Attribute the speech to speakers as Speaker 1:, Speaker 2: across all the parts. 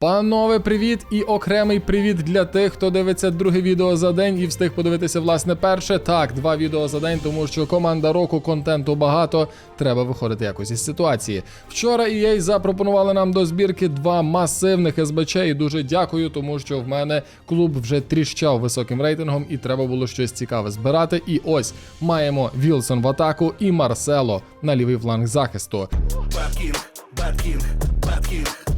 Speaker 1: Панове, привіт і окремий привіт для тих, хто дивиться друге відео за день і встиг подивитися власне перше. Так, два відео за день, тому що команда року контенту багато. Треба виходити якось із ситуації. Вчора EA запропонували нам до збірки два масивних СБЧ, і дуже дякую, тому що в мене клуб вже тріщав високим рейтингом, і треба було щось цікаве збирати. І ось маємо Вілсон в атаку і Марсело на лівий фланг захисту.
Speaker 2: Bad King, Bad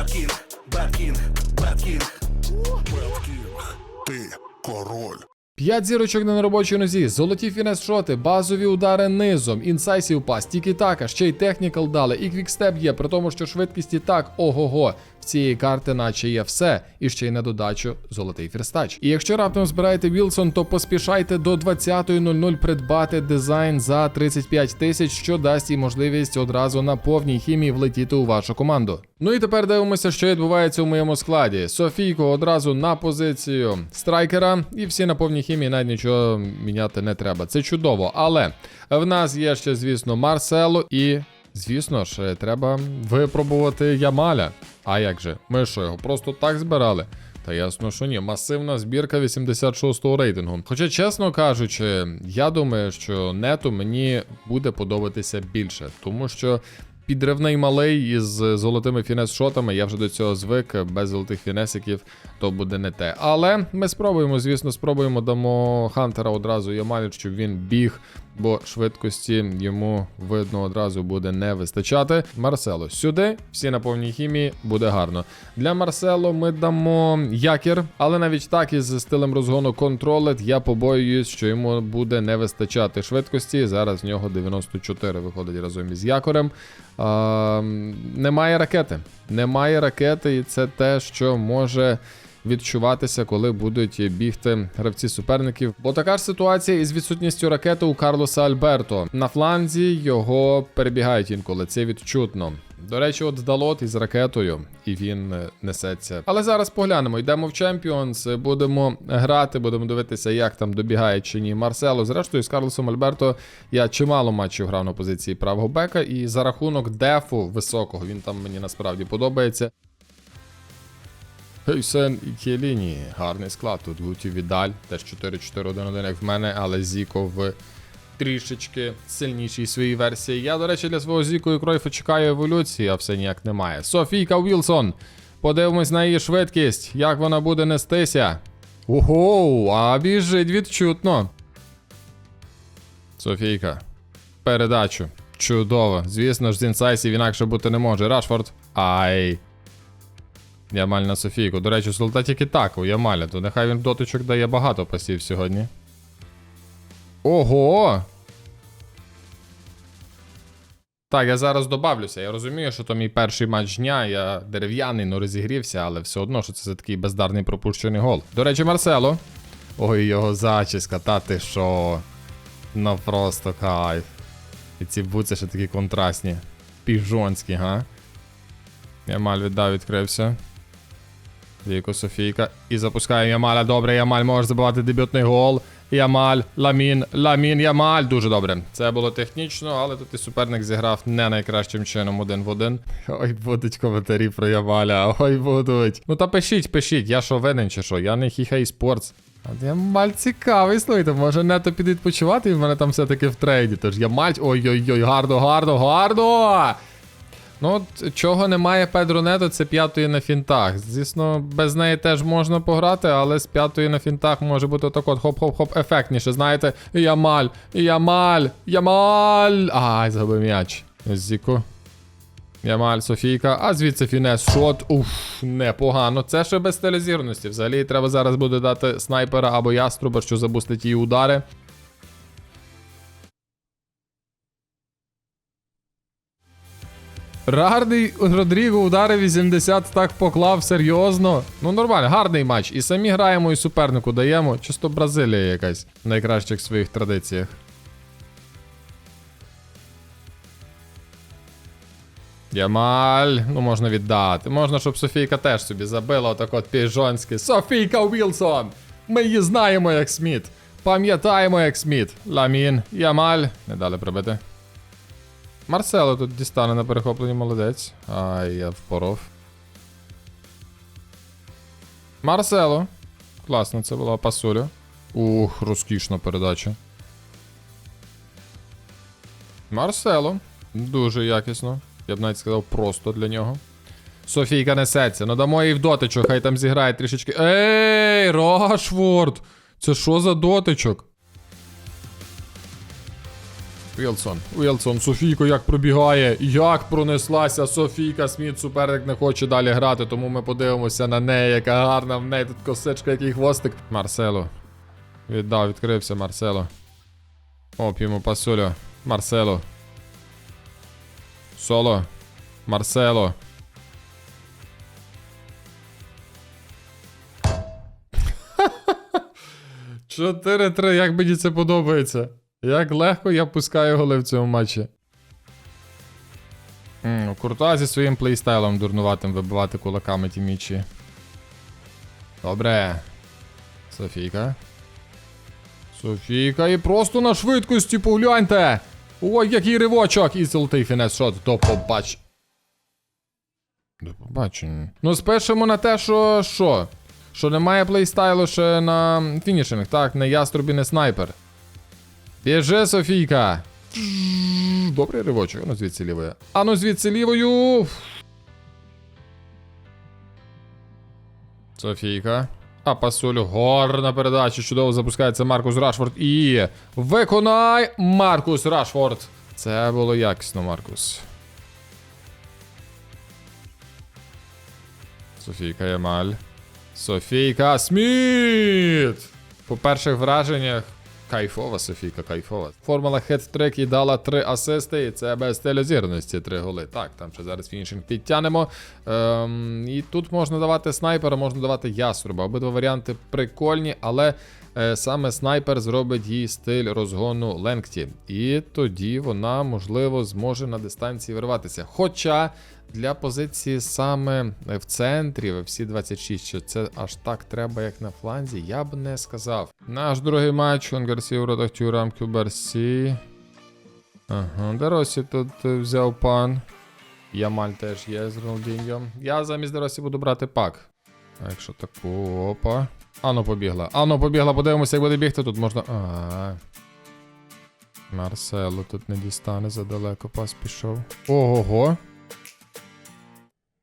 Speaker 2: Bad King. Bad King.
Speaker 3: Ти король.
Speaker 1: П'ять зірочок на неробочій нозі, золоті фінес-шоти, базові удари низом, інсайсів пас, тільки така, ще й технікал дали, і квікстеп є, при тому, що швидкість і так ого-го. В цієї карти наче є все, і ще й на додачу золотий фірстач. І якщо раптом збираєте Вілсон, то поспішайте до 20.00 придбати дизайн за 35 тисяч, що дасть їй можливість одразу на повній хімії влетіти у вашу команду. Ну і тепер дивимося, що відбувається у моєму складі. Софійко одразу на позицію страйкера, і всі на повній хімії навіть нічого міняти не треба. Це чудово. Але в нас є ще, звісно, Марсело і. Звісно ж, треба випробувати Ямаля. А як же? Ми що його просто так збирали? Та ясно, що ні. Масивна збірка 86-го рейтингу. Хоча, чесно кажучи, я думаю, що нету мені буде подобатися більше, тому що. Підривний малий із золотими фінес-шотами, я вже до цього звик, без золотих фінесиків то буде не те. Але ми спробуємо, звісно, спробуємо дамо Хантера одразу Ямалю, щоб він біг, бо швидкості йому видно одразу буде не вистачати. Марсело сюди, всі на повній хімії, буде гарно. Для Марсело ми дамо якір, але навіть так із стилем розгону контролет я побоююсь, що йому буде не вистачати швидкості. Зараз в нього 94 виходить разом із якорем. А, немає ракети. Немає ракети, і це те, що може відчуватися, коли будуть бігти гравці суперників. Бо така ж ситуація із відсутністю ракети у Карлоса Альберто. На фланзі його перебігають інколи, це відчутно. До речі, от Далот із ракетою, і він е, несеться. Але зараз поглянемо. Йдемо в Champions, будемо грати, будемо дивитися, як там добігає чи ні Марсело. Зрештою, з Карлосом Альберто я чимало матчів грав на позиції правого бека, і за рахунок дефу високого він там мені насправді подобається. Хейсен і Кєліні. Гарний склад. Тут Гуті Відаль, теж 4-4-1-1, як в мене, але Зіко в трішечки сильнішій своїй версії. Я, до речі, для свого Зіко і Кройфа чекаю еволюції, а все ніяк немає. Софійка Вілсон. Подивимось на її швидкість, як вона буде нестися. Ого, а біжить відчутно. Софійка. Передачу. Чудово. Звісно ж, з інсайсів інакше бути не може. Рашфорд. Ай. Ямаль на Софійку. До речі, золота тільки так у Ямаля, то нехай він дотичок дає багато пасів сьогодні. Ого! Так, я зараз добавлюся. Я розумію, що то мій перший матч дня, я дерев'яний, ну розігрівся, але все одно, що це за такий бездарний пропущений гол. До речі, Марсело. Ой, його зачіска, та ти що? Ну просто кайф. І ці буци ще такі контрастні. Піжонські, га? Ямаль віддав, відкрився. Віко Софійка. І запускає Ямаля. Добре, Ямаль може забивати дебютний гол. Ямаль, Ламін, Ламін, Ямаль. Дуже добре. Це було технічно, але тут і суперник зіграв не найкращим чином один в один. Ой, будуть коментарі про Ямаля. Ой, будуть. Ну та пишіть, пишіть, я що винен чи що? Я не хіхей спортс. Ямаль цікавий, слухайте, може нето піде відпочивати, і в мене там все-таки в трейді. Тож Ямаль. Ой-ой-ой, гарно, гарно, гарно! Ну, от чого немає Педро Нето, це п'ятої на фінтах. Звісно, без неї теж можна пограти, але з п'ятої на фінтах може бути так от хоп-хоп-хоп ефектніше. Знаєте, Ямаль, Ямаль, Ямаль. Ай, загубив м'яч. Зіку. Ямаль, Софійка, а звідси фінес шот. Уф, непогано. Це ще без телезірності. Взагалі треба зараз буде дати снайпера або яструба, що запустить її удари. Гарний Родріго удари 80 так поклав серйозно. Ну нормально, гарний матч. І самі граємо, і супернику даємо. Чисто Бразилія якась в найкращих своїх традиціях. Ямаль, ну можна віддати. Можна, щоб Софійка теж собі забила отак от піжонськи. Софійка Уілсон! Ми її знаємо як Сміт. Пам'ятаємо як Сміт. Ламін, Ямаль. Не дали пробити. Марсело тут дістане на перехопленні молодець. Ай, я впоров. Марсело. Класно, це була пасуля. Ух, розкішна передача. Марсело. Дуже якісно. Я б навіть сказав, просто для нього. Софійка несеться. Ну дамо їй в дотичок, хай там зіграє трішечки. Ей, Рашфорд! Це що за дотичок? Вілсон, Вілсон, Софійко як пробігає, як пронеслася Софійка Сміт, суперник не хоче далі грати, тому ми подивимося на неї, яка гарна, в неї тут косичка, який хвостик. Марсело. Віддав, відкрився Марсело. Оп, йому пасуля. Марсело. Соло. Марсело. Чотири-три, як мені це подобається. Як легко я пускаю голи в цьому матчі. М, Куртуа зі своїм плейстайлом дурнуватим вибивати кулаками ті мічі. Добре. Софійка. Софійка і просто на швидкості погляньте. Ой, який ривочок! І золотий фінес шот. До побач. До побачення. Ну, спишемо на те, що що? Що немає плейстайлу ще на фінішинг. Так, не яструбі, не снайпер. Біжи, Софійка. Добрий ривочок. Ану звідси лівою. Ану звідси лівою. Софійка. А пасулю горна передача. Чудово запускається Маркус Рашфорд. І виконай Маркус Рашфорд. Це було якісно, Маркус. Софійка Ямаль. Софійка Сміт! По перших враженнях. Кайфова Софійка, кайфова. Формула хет-трик і дала три асисти, і це без телезірності три голи. Так, там ще зараз фінішинг підтягнемо. Ем, і тут можна давати снайпера, можна давати яструба. Обидва варіанти прикольні, але е, саме снайпер зробить їй стиль розгону Ленгті. І тоді вона, можливо, зможе на дистанції вирватися. Хоча для позиції саме в центрі, в всі 26, що це аж так треба, як на фланзі, я б не сказав. Наш другий матч, Хон Гарсі у родах Тюрам Кюберсі. Ага, Деросі тут е, взяв пан. Ямаль теж є з Роналдіньо. Я замість Деросі буду брати пак. А якщо таку, опа. Ано побігла. Ано побігла, подивимося, як буде бігти. Тут можна. А. Марсело тут не дістане задалеко, пас пішов. Ого.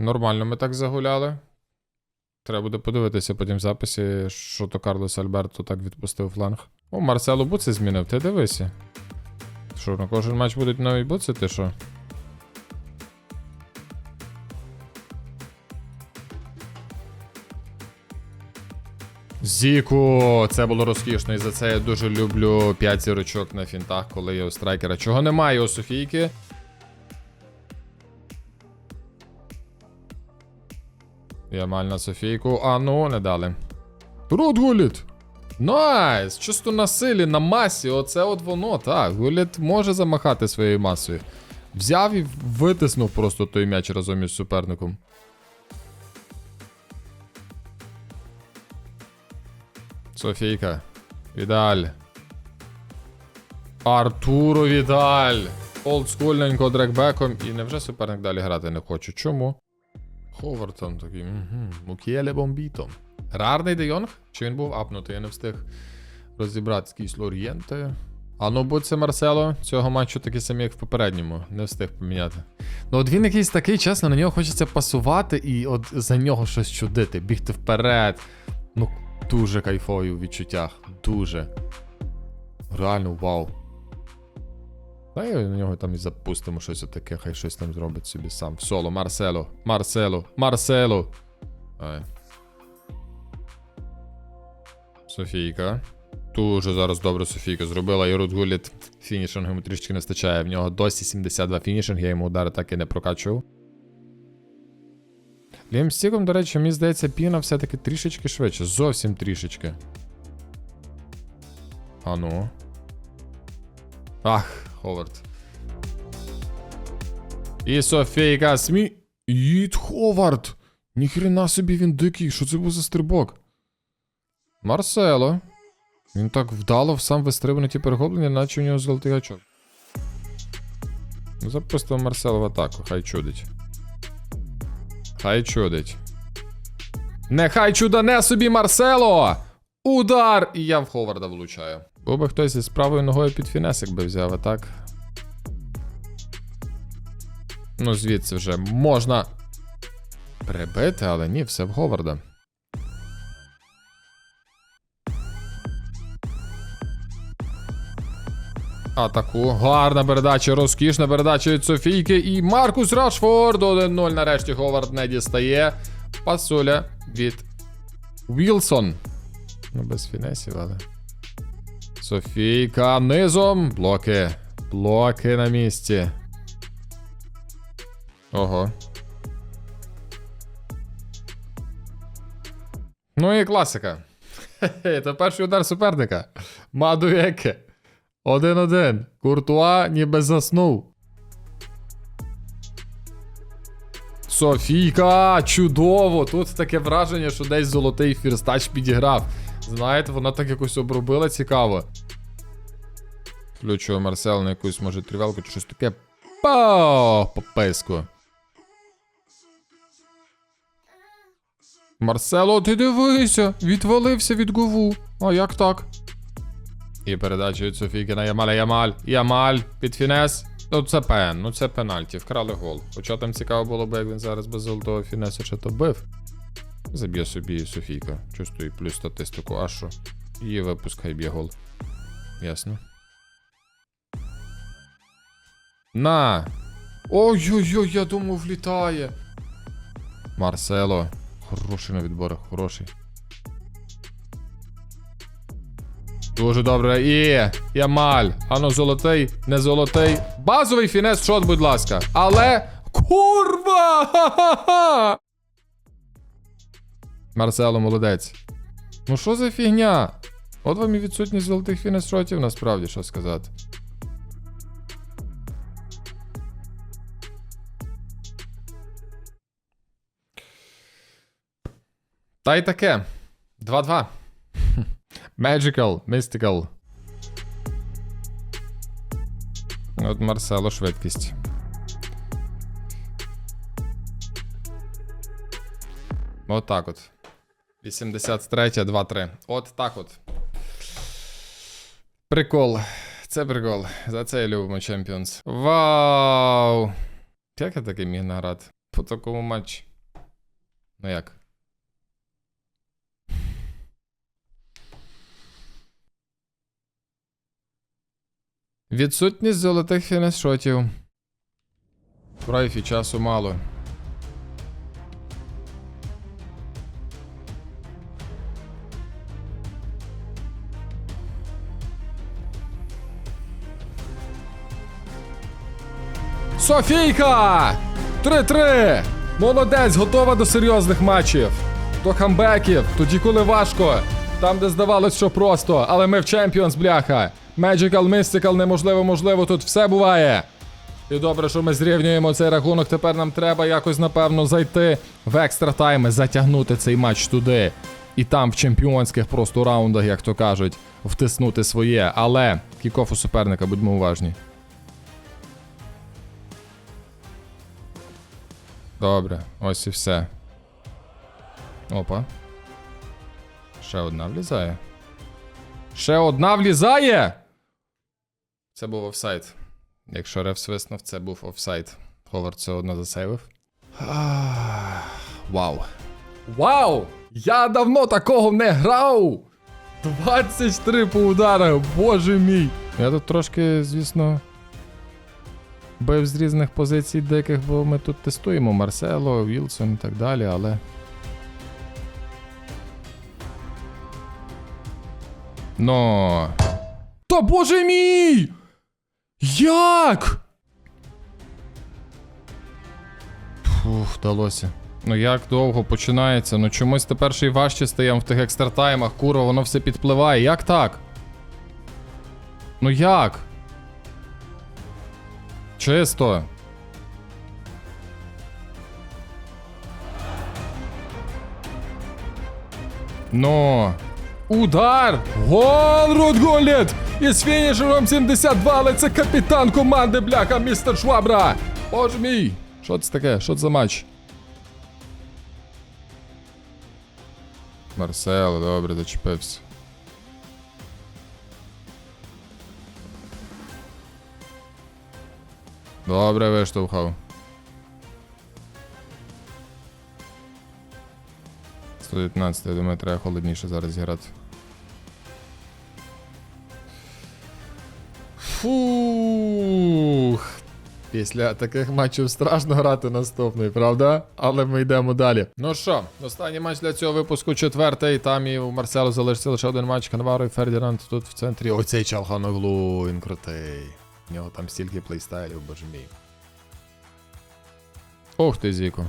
Speaker 1: Нормально ми так загуляли. Треба буде подивитися потім в записі, що то Карлос Альберто так відпустив фланг. О, Марсело буци змінив, ти дивися. Що, на кожен матч будуть нові буци, ти що? Зіку, це було розкішно, і за це я дуже люблю 5 зірочок на фінтах, коли є у страйкера. Чого немає у Софійки? Ямаль на Софійку. А ну, не дали. Рот гуліт! Найс! Чисто на силі, на масі. Оце от воно, так. Гуліт може замахати своєю масою. Взяв і витиснув просто той м'яч разом із суперником. Софійка. Відаль. Артуро Відаль. Олдскульненько дрекбеком. І невже суперник далі грати не хоче? Чому? Ховартон такий. Угу. Мукіеле бомбіто. Рарний Де Йонг? Чи він був апнутий? Я не встиг розібрати якийсь Лорієнте. А ну будь це Марсело, цього матчу такий самий, як в попередньому. Не встиг поміняти. Ну от він якийсь такий, чесно, на нього хочеться пасувати і от за нього щось чудити, бігти вперед. Ну, дуже кайфовий у відчуттях. Дуже. Реально, вау. Та й на нього там і запустимо щось таке, хай щось там зробить собі сам. В соло, Марсело, Марсело, Марсело. Ай. Софійка. Дуже зараз добре Софійка зробила. І Рут Гуліт йому трішки не вистачає. В нього досі 72 фінішинг, я йому удари так і не прокачував. Лім Стігом, до речі, мені здається, піна все-таки трішечки швидше. Зовсім трішечки. А ну. Ах, Ховард. І Софійка Смі. Їд Ховард! Ніхрена собі він дикий, що це був за стрибок? Марсело. Він так вдало сам вистрибане ті перехоплення, наче у нього золотий гачок. Ну, Запустив Марсело в атаку, хай чудить. Хай чудить. Нехай чудане собі Марсело! Удар! І я в Ховарда влучаю. Був би хтось із правою ногою під фінесик би взяв, а так. Ну, звідси вже можна прибити, але ні, все в Говарда. Атаку. Гарна передача, розкішна передача від Софійки. І Маркус Рашфорд 1-0. Нарешті Говард не дістає. Пасуля від Вілсон. Ну, без фінесів, але. Софійка низом. Блоки. Блоки на місці. Ого. Ну і класика. Це перший удар суперника. Мадуєке. Один-один. Куртуа ніби заснув. Софійка, чудово! Тут таке враження, що десь золотий фірстач підіграв. Знаєте, вона так якось обробила цікаво. Включую Марсел на якусь, може, тривелку чи щось таке. Пау! По писку. Марсело, ти дивися! Відвалився від гову. А як так? І передача від Софійки на Ямаля Ямаль. Ямаль під фінес. Ну це пен, ну це пенальті, вкрали гол. Хоча там цікаво було б, як він зараз без золотого фінесу чи то бив. Заб'є собі Софійка. Чувствую плюс статистику, а що? І випускай б'є гол. Ясно. На! Ой-ой-ой, я думав, влітає. Марсело. Хороший на відборах, хороший. Дуже добре. І Ямаль. Ано золотий, не золотий. Базовий фінес шот, будь ласка. Але. Курва! Ха-ха-ха! Марсело, молодець. Ну що за фігня? От вам і відсутність золотих фінес шотів, насправді, що сказати. Та й таке. 2-2. Magical, Mystical. От Марсело швидкість. Так от. 83, 2-3. От так от. Прикол. Це прикол. За це я любимо Champions. Вау! Як я таки міг награти? По такому матчі. Ну як? Відсутність золотих фінес-шотів. Прайфі часу мало. Софійка! 3-3! Молодець, готова до серйозних матчів. До камбеків, тоді коли важко. Там, де здавалось, що просто, але ми в Champions, бляха. Magical, Mystical, неможливо, можливо, тут все буває. І добре, що ми зрівнюємо цей рахунок. Тепер нам треба якось, напевно, зайти в екстра тайми, затягнути цей матч туди. І там в чемпіонських просто раундах, як то кажуть, втиснути своє. Але кікоф у суперника, будьмо уважні. Добре, ось і все. Опа. Ще одна влізає. Ще одна влізає! Це був офсайд. Якщо реф свиснув, це був офсайд. Ховард все одно засейвив. Вау. Вау! Я давно такого не грав! 23 по ударах, боже мій! Я тут трошки, звісно. Бив з різних позицій диких, бо ми тут тестуємо Марсело, Вілсон і так далі, але. Но. Та боже мій! Як? Фух, вдалося. Ну як довго починається? Ну чомусь тепер ще й важче стаємо в тих екстратаймах, курва, воно все підпливає. Як так? Ну як? Чисто. Но. Удар! Гол Рудгуліт! Із фінішером 72, але це капітан команди, бляха, містер Швабра! Боже мій! Що це таке? Що це за матч? Марсело, добре, зачепився. Добре виштовхав. 119, я думаю, треба холодніше зараз зіграти. Фух. Після таких матчів страшно грати наступний, правда? Але ми йдемо далі. Ну що, останній матч для цього випуску четвертий. Там і у Марселу залишився лише один матч. Канваро і Фердінанд тут в центрі. Оцей Чалханоглу, він крутий. У нього там стільки плейстайлів, боже мій. Ох ти, Зіко.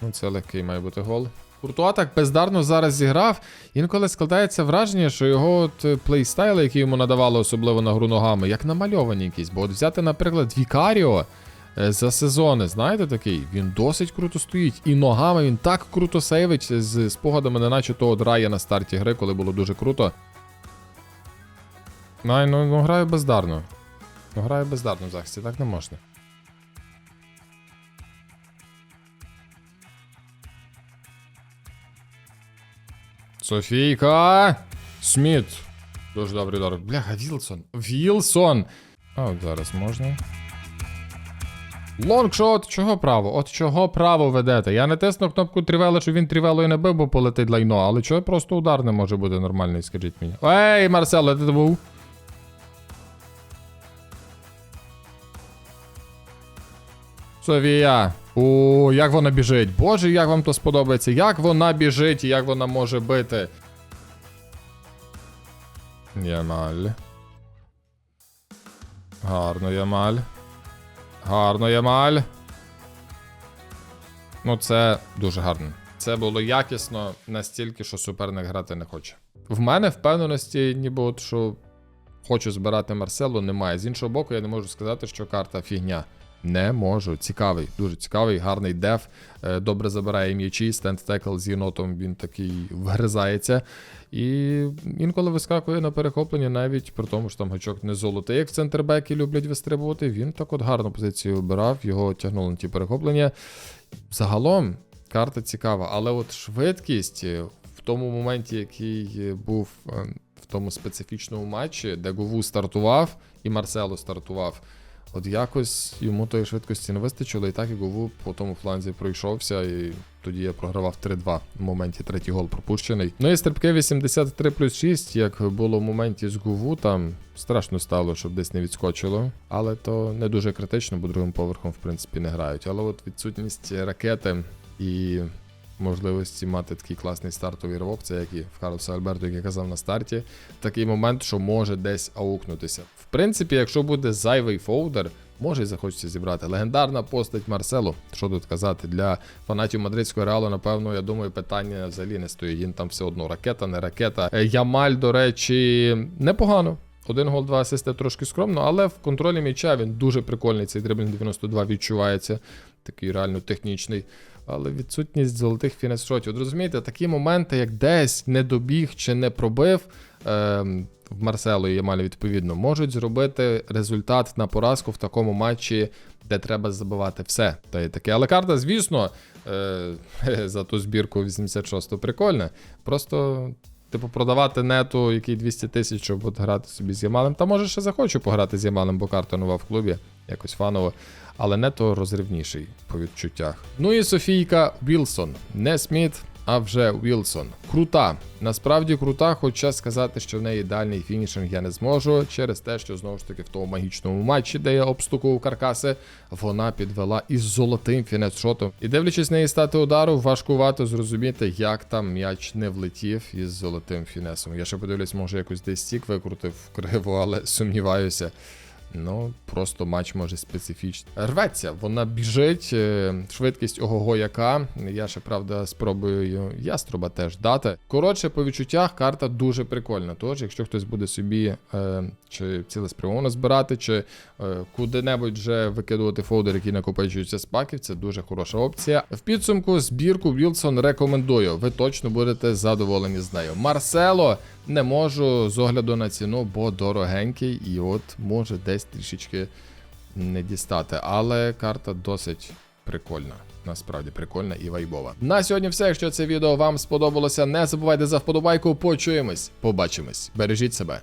Speaker 1: Ну, це легкий має бути гол. Куртуа так бездарно зараз зіграв. Інколи складається враження, що його от е, плейстайли, які йому надавали, особливо на гру ногами, як намальовані якісь. Бо от взяти, наприклад, Вікаріо е, за сезони, знаєте такий, він досить круто стоїть. І ногами він так круто сейвить з спогадами, неначе того драя на старті гри, коли було дуже круто. Най, ну, ну граю бездарно. Ну граю бездарно в захисті, так не можна. Софійка! Сміт. Дуже добрий удар. Бляха, Вілсон. Вілсон! А от зараз можна. Лонгшот, чого право? От чого право ведете? Я не тиснув кнопку трівела, що він трівелою не бив, бо полетить лайно, але чого просто удар не може бути нормальний, скажіть мені. Ей, Марсело, де ти був? Софія. О, як вона біжить. Боже, як вам то сподобається. Як вона біжить і як вона може бити. Ямаль. Гарно, Ямаль. Гарно, Ямаль. Ну, це дуже гарно. Це було якісно настільки, що суперник грати не хоче. В мене впевненості, ніби от що хочу збирати Марселу, немає. З іншого боку, я не можу сказати, що карта фігня. Не можу. Цікавий, дуже цікавий, гарний деф. е, Добре забирає м'ячі. Стенд текл з єнотом він такий вгризається. І інколи вискакує на перехоплення, навіть при тому, що там гачок не золотий, як в центрбеки люблять вистрибувати. Він так от гарну позицію обирав, його тягнули на ті перехоплення. Загалом карта цікава, але от швидкість е, в тому моменті, який е, був е, в тому специфічному матчі, де Гову стартував і Марсело стартував. От якось йому тої швидкості не вистачило, і так і Гову по тому фланзі пройшовся, і тоді я програвав 3-2 в моменті третій гол пропущений. Ну і стрибки 83 плюс 6, як було в моменті з Гову, там страшно стало, щоб десь не відскочило. Але то не дуже критично, бо другим поверхом, в принципі, не грають. Але от відсутність ракети і можливості мати такий класний стартовий ривок, це як і в Карлоса Альберто, як я казав на старті, такий момент, що може десь аукнутися. В принципі, якщо буде зайвий фолдер, може і захочеться зібрати. Легендарна постать Марсело. Що тут казати? Для фанатів мадридського реалу, напевно, я думаю, питання взагалі не стоїть. Він там все одно ракета, не ракета. Е, Ямаль, до речі, непогано. Один гол, два асисти трошки скромно, але в контролі м'яча він дуже прикольний. Цей дриблінг 92 відчувається. Такий реально технічний. Але відсутність золотих фінес-шотів. От розумієте, такі моменти, як десь не добіг чи не пробив ем, в Марсело і Ямалі, відповідно, можуть зробити результат на поразку в такому матчі, де треба забивати все. Та й таке. Але карта, звісно, е, за ту збірку 86 прикольна. Просто. Типу, продавати нету, який 200 тисяч, щоб от грати собі з Ямалем. Та може ще захочу пограти з Ямалем, бо карта нова в клубі, якось фаново. Але нето розривніший по відчуттях. Ну і Софійка Вілсон. Не Сміт, а вже Вілсон. Крута. Насправді крута, хоча сказати, що в неї ідеальний фінішинг я не зможу, через те, що знову ж таки в тому магічному матчі, де я обстукував каркаси, вона підвела із золотим фінес-шотом. І дивлячись на її стати удару, важкувато зрозуміти, як там м'яч не влетів із золотим фінесом. Я ще подивлюсь, може якось десь стік викрутив криво, але сумніваюся. Ну, просто матч може специфічний. Рветься, вона біжить, е, швидкість ого-го яка. Я ще, правда, спробую яструба теж дати. Коротше, по відчуттях карта дуже прикольна. Тож, якщо хтось буде собі е, чи цілеспрямовано збирати, чи е, куди-небудь вже викидувати фолдер, який накопичується з паків, це дуже хороша опція. В підсумку збірку Вілсон рекомендую. Ви точно будете задоволені з нею. Марсело не можу з огляду на ціну, бо дорогенький, і от може десь трішечки не дістати. Але карта досить прикольна. насправді прикольна і вайбова. На сьогодні все. Якщо це відео вам сподобалося, не забувайте за вподобайку. Почуємось, побачимось. Бережіть себе.